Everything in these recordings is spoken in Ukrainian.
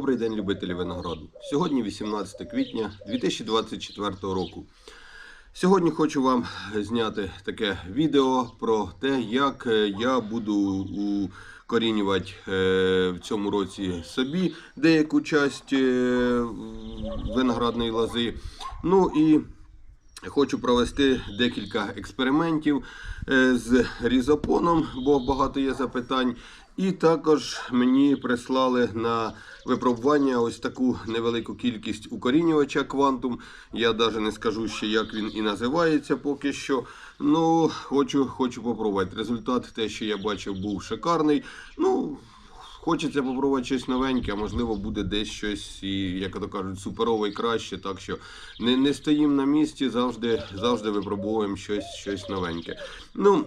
Добрий день, любителі винограду. Сьогодні 18 квітня 2024 року. Сьогодні хочу вам зняти таке відео про те, як е, я буду укорінювати е, в цьому році собі деяку часть е, виноградної лози. Ну і Хочу провести декілька експериментів з різопоном, бо багато є запитань. І також мені прислали на випробування ось таку невелику кількість укорінювача квантум. Я навіть не скажу ще, як він і називається поки що. Ну, хочу, хочу попробувати. Результат, те, що я бачив, був шикарний. Ну, Хочеться попробувати щось новеньке, а можливо буде десь щось, і, як то кажуть, суперове і краще. Так що не, не стоїмо на місці, завжди, завжди випробовуємо щось, щось новеньке. Ну,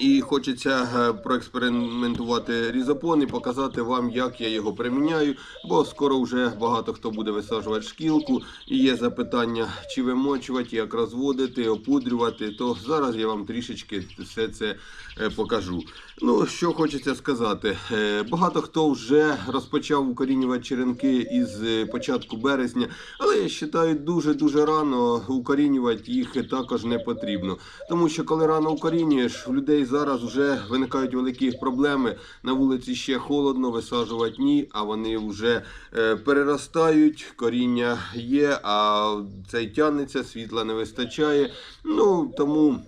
і хочеться е, проекспериментувати різопон і показати вам, як я його приміняю, бо скоро вже багато хто буде висаджувати шкілку. І є запитання, чи вимочувати, як розводити, опудрювати. То зараз я вам трішечки все це е, покажу. Ну, що хочеться сказати, Е, багато хто вже розпочав укорінювати черенки із початку березня, але я вважаю, дуже-дуже рано укорінювати їх також не потрібно. Тому що коли рано укорінюєш, у людей зараз вже виникають великі проблеми. На вулиці ще холодно, висаджувати ні, а вони вже е, переростають, коріння є, а цей тягнеться, світла не вистачає. Ну тому.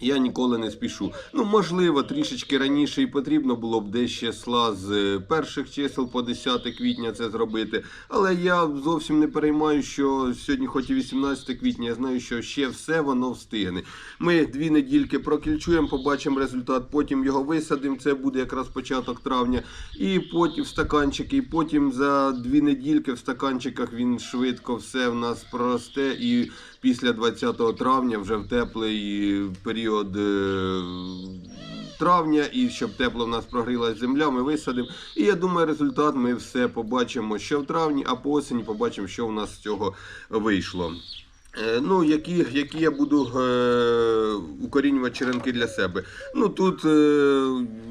Я ніколи не спішу. Ну, можливо, трішечки раніше і потрібно було б десь ще сла з е, перших чисел по 10 квітня це зробити. Але я зовсім не переймаю, що сьогодні, хоч і 18 квітня, я знаю, що ще все воно встигне. Ми дві недільки прокільчуємо, побачимо результат, потім його висадимо. Це буде якраз початок травня. І потім в стаканчики, і потім за дві недільки в стаканчиках він швидко все в нас проросте. І після 20 травня, вже в теплий період е, травня, і щоб тепло в нас прогрілася земля, ми висадимо. І я думаю, результат ми все побачимо ще в травні, а по осені побачимо, що в нас з цього вийшло. Е, Ну, які, які я буду е, укорінювати черенки для себе. Ну тут е,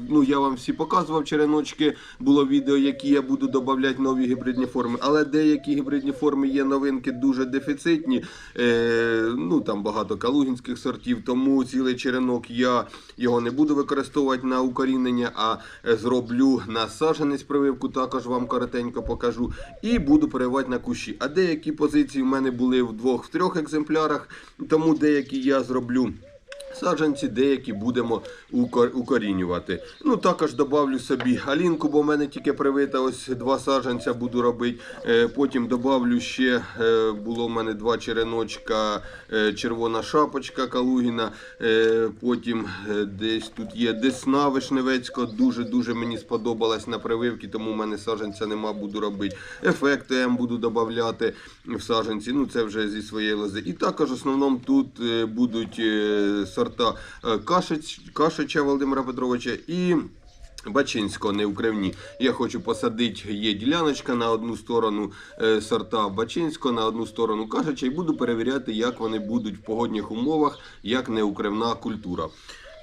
ну, я вам всі показував череночки, було відео, які я буду додавати нові гібридні форми. Але деякі гібридні форми є новинки дуже дефіцитні. Е, ну там багато калугінських сортів, тому цілий черенок я його не буду використовувати на укорінення, а е, зроблю на саженець прививку, також вам коротенько покажу. І буду переривати на кущі. А деякі позиції в мене були в двох-трьох екземплярах, тому деякі я зроблю. Саджанці деякі будемо укорінювати. Ну також добавлю собі галінку, бо в мене тільки привита ось два саджанця буду робити. Е, потім добавлю ще е, було в мене два череночка, е, червона шапочка Калугіна. Потім десь тут є десна Вишневецька. Дуже дуже мені сподобалась на прививці, тому в мене саджанця нема, буду робити. Ефект М буду додавати в саджанці. Ну це вже зі своєї лози. І також в основному тут будуть е, сорта е, Кашич, Кашича Володимира Петровича і. Бачинського не в. Я хочу посадити, є діляночка на одну сторону е, сорта Бачинського, на одну сторону Кашича, і буду перевіряти, як вони будуть в погодних умовах, як неукривна культура.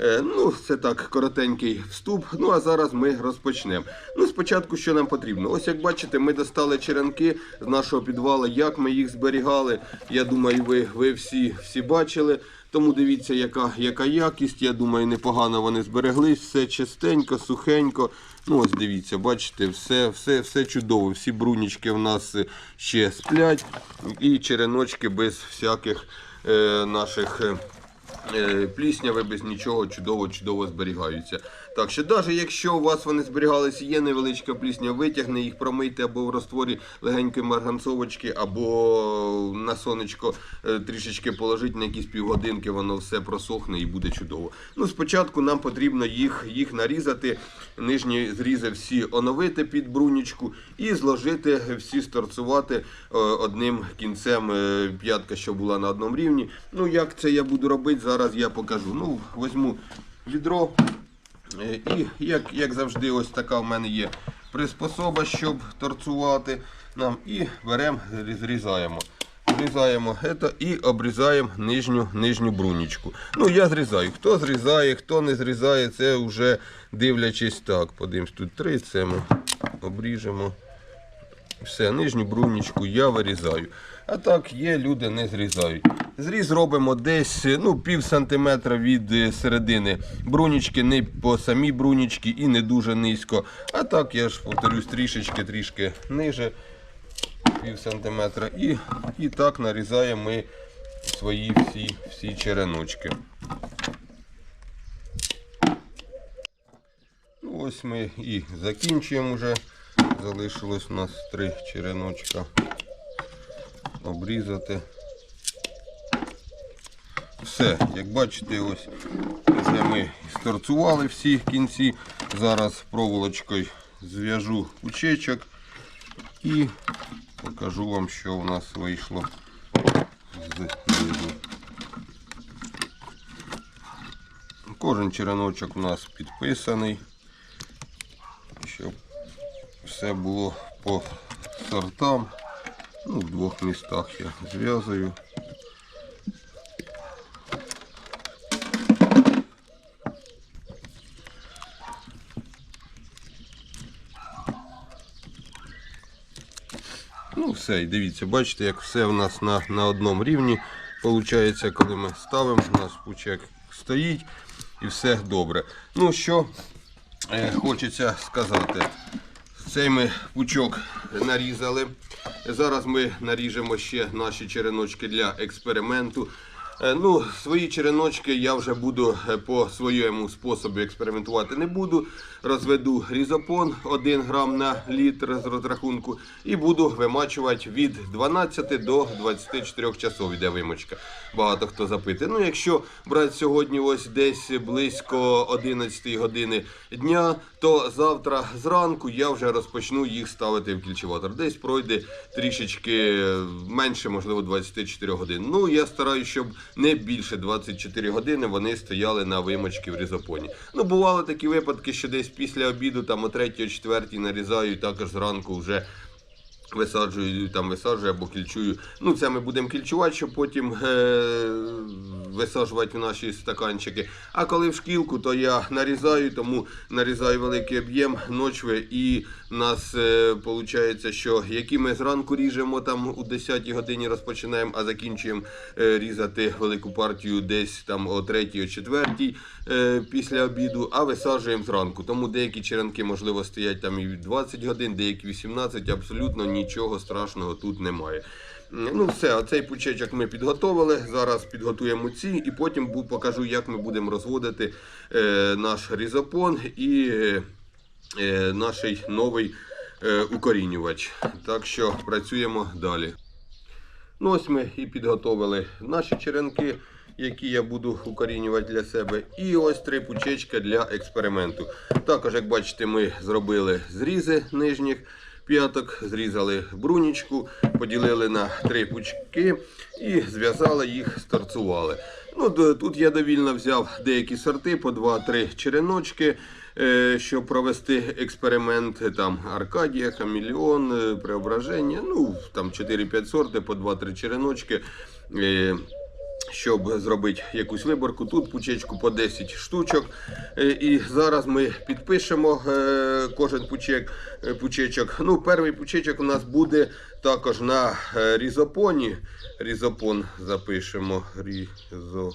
Е, Ну, це так, коротенький вступ. Ну а зараз ми розпочнемо. Ну, спочатку, що нам потрібно? Ось як бачите, ми достали черенки з нашого підвалу, як ми їх зберігали. Я думаю, ви, ви всі, всі бачили. Тому дивіться, яка, яка якість. Я думаю, непогано вони збереглись, все чистенько, сухенько. Ну, ось дивіться, бачите, все, все, все чудово. Всі брунічки в нас ще сплять. І череночки без всяких е, наших. е, е, плісняви без нічого чудово-чудово зберігаються. Так що, навіть якщо у вас вони зберігалися, є невеличка плісня, витягне їх, промийте або в ростворі легенької марганцовочки, або на сонечко е, трішечки положити на якісь півгодинки, воно все просохне і буде чудово. Ну, спочатку нам потрібно їх, їх нарізати, нижні зрізи всі оновити під брунічку і зложити, всі сторцувати е, одним кінцем е, п'ятка, що була на одному рівні. Ну, як це я буду робити, зараз я покажу. Ну, візьму відро. Е, І як, як завжди, ось така в мене є приспособа, щоб торцувати нам. І беремо, зрізаємо. Зрізаємо це і обрізаємо нижню, нижню брунічку. Ну, я зрізаю. Хто зрізає, хто не зрізає, це вже дивлячись так. Подивимось, тут три, це ми обріжемо. Все, нижню брунічку я вирізаю. А так є, люди не зрізають. Зріз робимо десь ну, пів сантиметра від е, середини брунічки, не по самій брунічці і не дуже низько. А так я ж повторюсь трішечки, трішки ниже, пів сантиметра. І, і так нарізаємо ми свої всі, всі череночки. Ну, ось ми і закінчуємо вже. Залишилось у нас три череночка обрізати. Все, як бачите, ось вже ми сторцували всі кінці. Зараз проволочкою зв'яжу кучечок і покажу вам, що у нас вийшло знизу. Кожен череночок у нас підписаний, щоб все було по сортам. Ну, в двох містах я зв'язую. Ну, все, і дивіться, бачите, як все у нас на, на одному рівні. Получається, коли ми ставимо, у нас пучек стоїть і все добре. Ну що е, хочеться сказати. Цей ми пучок нарізали. Зараз ми наріжемо ще наші череночки для експерименту. Е, Ну, свої череночки я вже буду е, по своєму способі експериментувати не буду. Розведу різопон 1 грам на літр з розрахунку і буду вимачувати від 12 до 24 часов іде вимочка. Багато хто запитує. Ну, якщо брати сьогодні ось десь близько 11 години дня, то завтра зранку я вже розпочну їх ставити в кільчеватор. Десь пройде трішечки менше, можливо, 24 годин. Ну, я стараюся, щоб не більше 24 години вони стояли на вимочці в різопоні. Ну, бували такі випадки, що десь після обіду, там о 3-4 нарізаю, також зранку вже висаджую, там висаджую або кільчую. Ну, це ми будемо кільчувати, щоб потім е- висаджувати в наші стаканчики. А коли в шкілку, то я нарізаю, тому нарізаю великий об'єм ночви. І в нас виходить, що які ми зранку ріжемо, там у 10 годині розпочинаємо, а закінчуємо е, різати велику партію десь там о 3-4 е, після обіду, а висаджуємо зранку. Тому деякі черенки, можливо, стоять там і 20 годин, деякі 18, абсолютно нічого страшного тут немає. Ну, все, оцей пучечок ми підготовили. Зараз підготуємо ці і потім покажу, як ми будемо розводити е, наш різопон і е, наш новий е, укорінювач. Так що працюємо далі. Ну, ось ми і підготовили наші черенки, які я буду укорінювати для себе. І ось три пучечка для експерименту. Також, як бачите, ми зробили зрізи нижніх п'яток, зрізали брунічку, поділили на три пучки і зв'язали їх, сторцували. Ну, тут я довільно взяв деякі сорти по 2-3 череночки. е, Щоб провести експеримент, там Аркадія, Хамілеон, е, Преображення, ну там 4-5 сорти по 2-3 череночки. Щоб зробити якусь виборку. Тут пучечку по 10 штучок. Е, І зараз ми підпишемо е, кожен пучек, е, пучечок. Ну, перший пучечок у нас буде також на різопоні. Різопон запишемо. Різопон.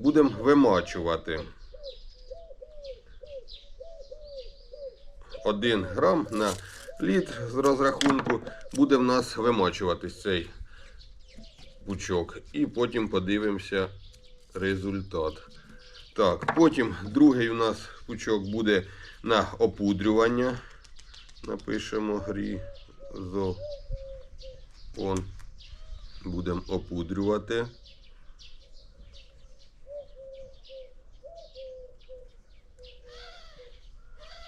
Будемо вимачувати. 1 грам на літр з розрахунку буде в нас вимачуватись цей пучок. І потім подивимося результат. Так, потім другий у нас пучок буде на опудрювання. Напишемо різопон. Будемо опудрювати.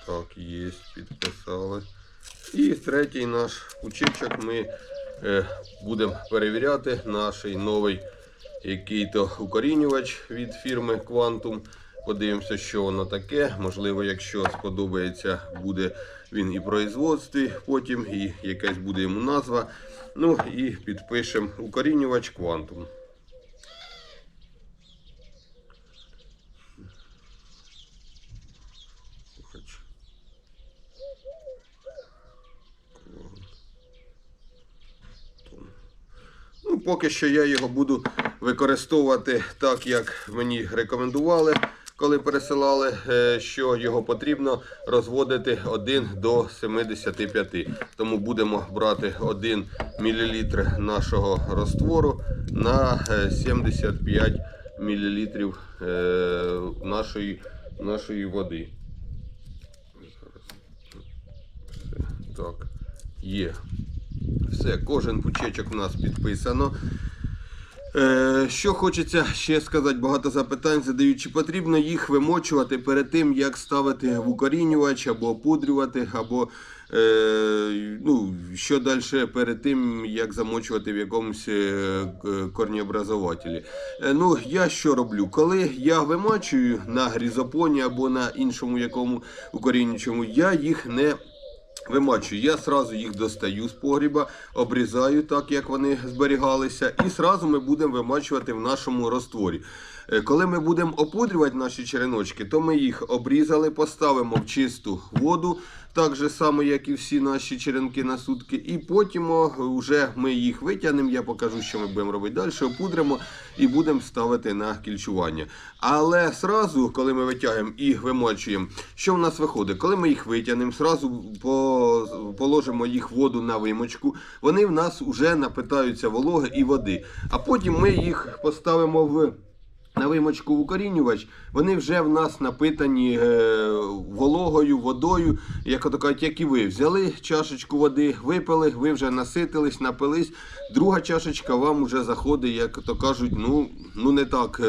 Так, є, підписали. І третій наш пучечок ми будемо перевіряти наш новий який-то укорінювач від фірми Quantum. Подивимося, що воно таке. Можливо, якщо сподобається, буде він і в производстві, потім і якась буде йому назва. Ну і підпишемо укорінювач Quantum. Поки що я його буду використовувати так, як мені рекомендували, коли пересилали, е, що його потрібно розводити 1 до 75. Тому будемо брати 1 мл нашого розтвору на е, 75 мл нашої, нашої води. Так, є. Все, кожен пучечок у нас підписано. Е, що хочеться ще сказати, багато запитань задають, чи потрібно їх вимочувати перед тим, як ставити в укорінювач або опудрювати, або е, ну, що далі перед тим, як замочувати в якомусь е, корнеобразователі. Е, ну, я що роблю? Коли я вимочую на грізопоні або на іншому якому укорінюючому, я їх не Вимачую, я сразу їх достаю з погріба, обрізаю так, як вони зберігалися, і сразу ми будемо вимачувати в нашому розтворі. Е, Коли ми будемо опудрювати наші череночки, то ми їх обрізали, поставимо в чисту воду, так же само, як і всі наші черенки на сутки. І потім вже ми їх витягнемо. Я покажу, що ми будемо робити далі. Опудримо і будемо ставити на кільчування. Але сразу, коли ми витягуємо і вимочуємо, що в нас виходить? Коли ми їх витягнемо, сразу по, положимо їх воду на вимочку, вони в нас вже напитаються вологи і води. А потім ми їх поставимо в. На вимочку укорінювач, вони вже в нас напитані е, вологою, водою, як то кажуть, як і ви. Взяли чашечку води, випили, ви вже наситились, напились. Друга чашечка вам вже заходить, як то кажуть, ну, ну не так.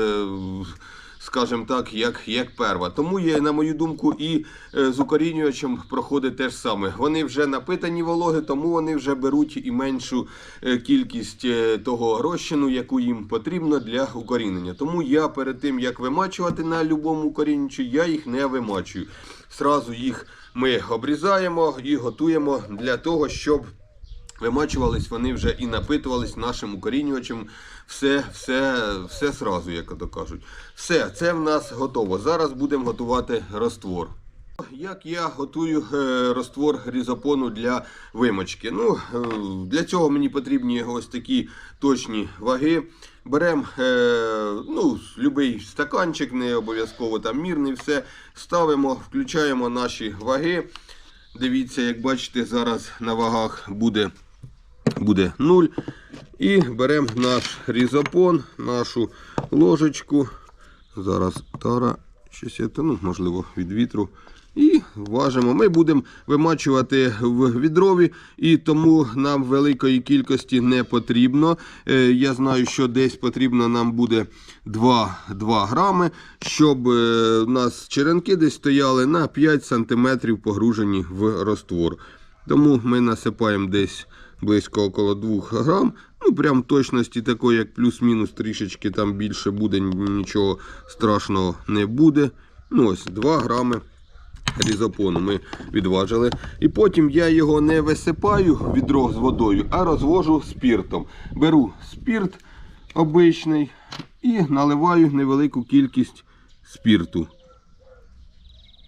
Скажімо так, як, як перва. Тому є, на мою думку, і е, з укорінювачем проходить те ж саме. Вони вже напитані вологи, тому вони вже беруть і меншу е, кількість е, того розчину, яку їм потрібно для укорінення. Тому я перед тим, як вимачувати на будь-якому укорінювачі, я їх не вимачую. Сразу їх ми обрізаємо і готуємо для того, щоб Вимачувались вони вже і напитувались нашим укорінювачем. Все, все, все сразу, як то кажуть. Все, це в нас готово. Зараз будемо готувати роствор. Як я готую е, роствор різопону для вимочки? Ну, е, для цього мені потрібні ось такі точні ваги. Беремо е, ну, будь-який стаканчик, не обов'язково там мірний, все. Ставимо, включаємо наші ваги. Дивіться, як бачите, зараз на вагах буде буде 0. І беремо наш різопон, нашу ложечку. Зараз тара, щось я ну, можливо, від вітру. І важимо. Ми будемо вимачувати в відрові, і тому нам великої кількості не потрібно. Е, Я знаю, що десь потрібно нам буде 2, 2 грами, щоб е, у нас черенки десь стояли на 5 см погружені в роствор. Тому ми насипаємо десь близько около 2 грам. Ну, прям точності такої, як плюс-мінус трішечки там більше буде, нічого страшного не буде. Ну, ось 2 грами різопону ми відважили. І потім я його не висипаю відро з водою, а розвожу спіртом. Беру спірт обичний і наливаю невелику кількість спірту.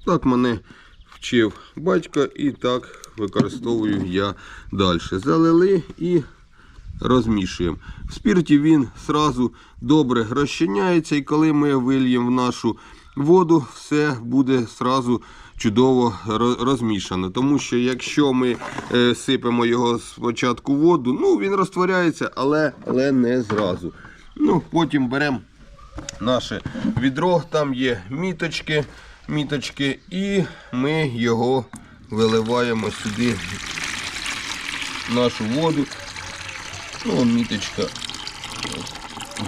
Так мене вчив батько і так використовую я далі. Залили і розмішуємо. В спірті він сразу добре розчиняється, і коли ми вильємо в нашу воду, все буде сразу чудово розмішано. Тому що якщо ми е, сипемо його спочатку в воду, ну він розтворяється, але, але не зразу. Ну, Потім беремо наше відро, там є міточки, міточки, і ми його виливаємо сюди нашу воду. Ну, міточка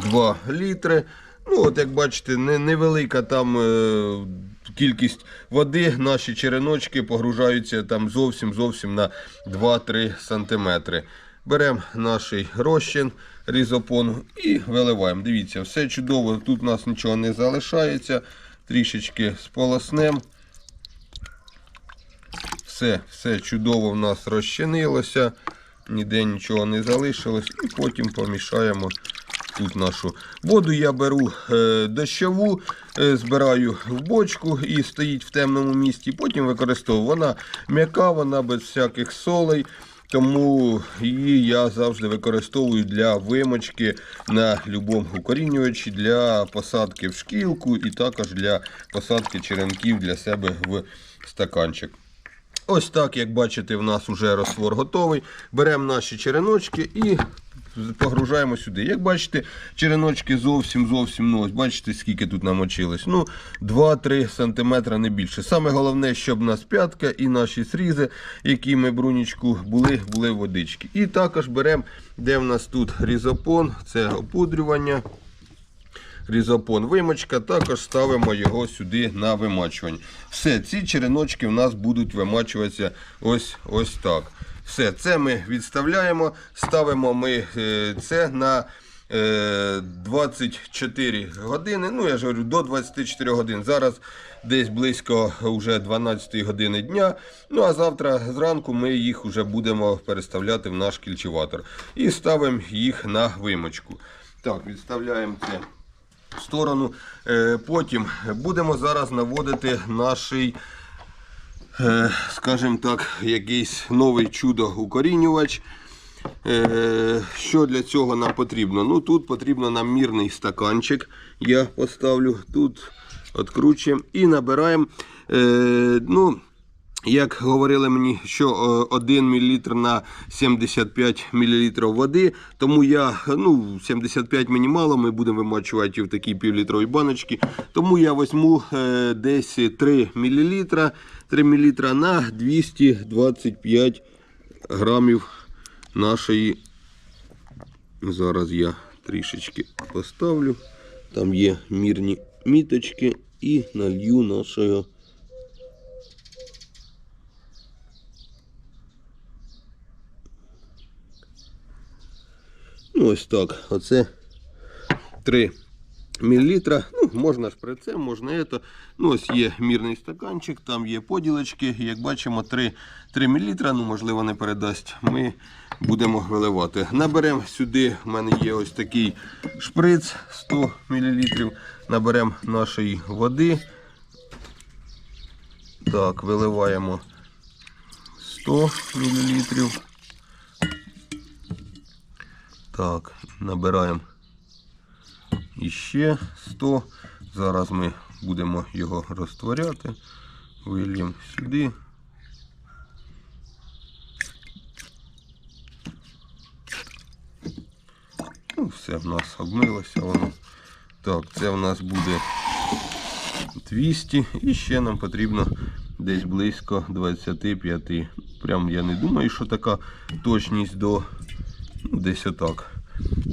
2 літри. Ну, от як бачите, невелика там е, кількість води. Наші череночки погружаються там зовсім зовсім на 2-3 см. Беремо наш розчин різопону і виливаємо. Дивіться, все чудово, тут у нас нічого не залишається. Трішечки сполоснемо. Все, все чудово в нас розчинилося, ніде нічого не залишилось. І потім помішаємо тут нашу воду. Я беру е, дощову, е, збираю в бочку і стоїть в темному місці. Потім використовую. Вона м'яка, вона без всяких солей. тому її я завжди використовую для вимочки на будь-якому укорінювачі, для посадки в шкілку і також для посадки черенків для себе в стаканчик. Ось так, як бачите, в нас вже розтвор готовий. Беремо наші череночки і погружаємо сюди. Як бачите, череночки зовсім зовсім ну, ось бачите, скільки тут намочилось. Ну, 2-3 см не більше. Саме головне, щоб у нас п'ятка і наші срізи, які ми брунічку були, були водички. І також беремо, де в нас тут різопон, це опудрювання. Різопон вимочка, також ставимо його сюди на вимачування. Все, ці череночки в нас будуть вимачуватися ось ось так. Все, це ми відставляємо, ставимо ми е, це на е, 24 години. Ну, я ж говорю, до 24 годин. Зараз десь близько вже 12 години дня. Ну а завтра зранку ми їх вже будемо переставляти в наш кільчеватор. І ставимо їх на вимочку. Так, відставляємо це сторону. Е, Потім будемо зараз наводити наший, е, скажімо так, якийсь новий чудо-укорінювач. Е, Що для цього нам потрібно? Ну Тут потрібно нам мірний стаканчик. Я поставлю тут, відкручуємо і набираємо. ну, як говорили мені, що е, 1 мл на 75 мл води, тому я ну 75 мені мало, ми будемо вимачувати в такі півлітрові баночки. Тому я візьму е, десь 3 мл, 3 мл на 225 грамів нашої. Зараз я трішечки поставлю. Там є мірні міточки і налью нашого. Ну, ось так. Оце 3 мл. Ну, можна шприцем, можна це. Ну, ось є мірний стаканчик, там є поділочки. Як бачимо, 3, 3 мл, ну, можливо, не передасть. Ми будемо виливати. Наберемо сюди, в мене є ось такий шприц 100 мл. Наберемо нашої води. Так, виливаємо 100 мл. Так, набираємо іще 100. Зараз ми будемо його розтворяти. Вильємо сюди. Ну, все в нас обмилося воно. Так, це в нас буде 200 і ще нам потрібно десь близько 25. Прям я не думаю, що така точність до Ну, десь отак.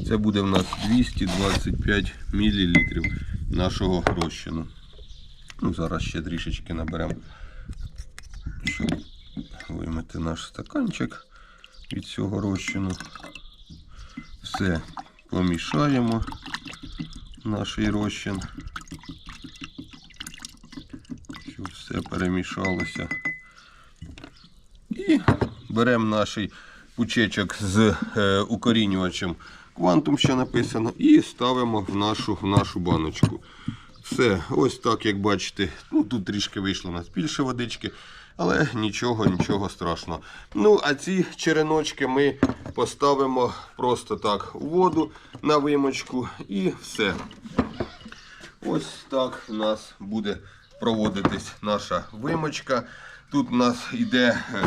Це буде в нас 225 мл нашого розчину. Ну, Зараз ще трішечки наберемо, щоб вимити наш стаканчик від цього розчину. Все помішаємо наш розчин, щоб все перемішалося. І беремо наш пучечок з е, укорінювачем квантум, що написано, і ставимо в нашу, в нашу баночку. Все, ось так, як бачите, ну тут трішки вийшло у нас більше водички, але нічого, нічого страшного. Ну, а ці череночки ми поставимо просто так у воду на вимочку і все. Ось так у нас буде проводитись наша вимочка. Тут у нас йде е,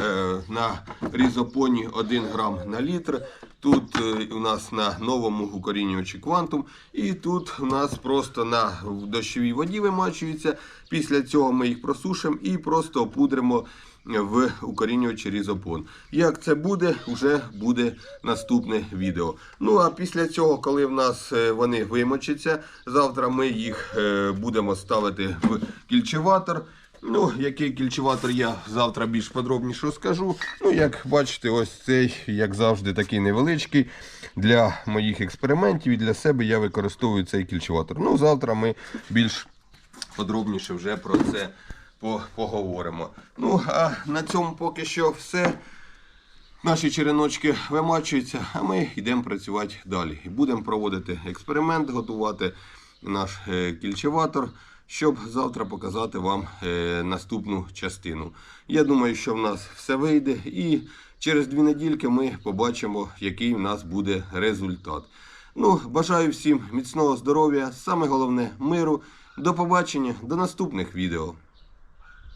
на різопоні 1 грам на літр. Тут е, у нас на новому укорінювачі квантум. І тут у нас просто на дощовій воді вимачується. Після цього ми їх просушимо і просто опудримо в укорінювачі різопон. Як це буде, вже буде наступне відео. Ну а після цього, коли в нас е, вони вимочаться, завтра ми їх е, будемо ставити в кільчеватор. Ну, який кільчеватор я завтра більш подробніше скажу. Ну, як бачите, ось цей, як завжди, такий невеличкий. Для моїх експериментів і для себе я використовую цей кільчеватор. Ну, завтра ми більш подробніше вже про це поговоримо. Ну, а на цьому поки що все. Наші череночки вимачуються, а ми йдемо працювати далі. Будемо проводити експеримент, готувати наш е, кільчеватор щоб завтра показати вам е, наступну частину. Я думаю, що в нас все вийде, і через дві недільки ми побачимо, який в нас буде результат. Ну, бажаю всім міцного здоров'я, саме головне миру. До побачення, до наступних відео.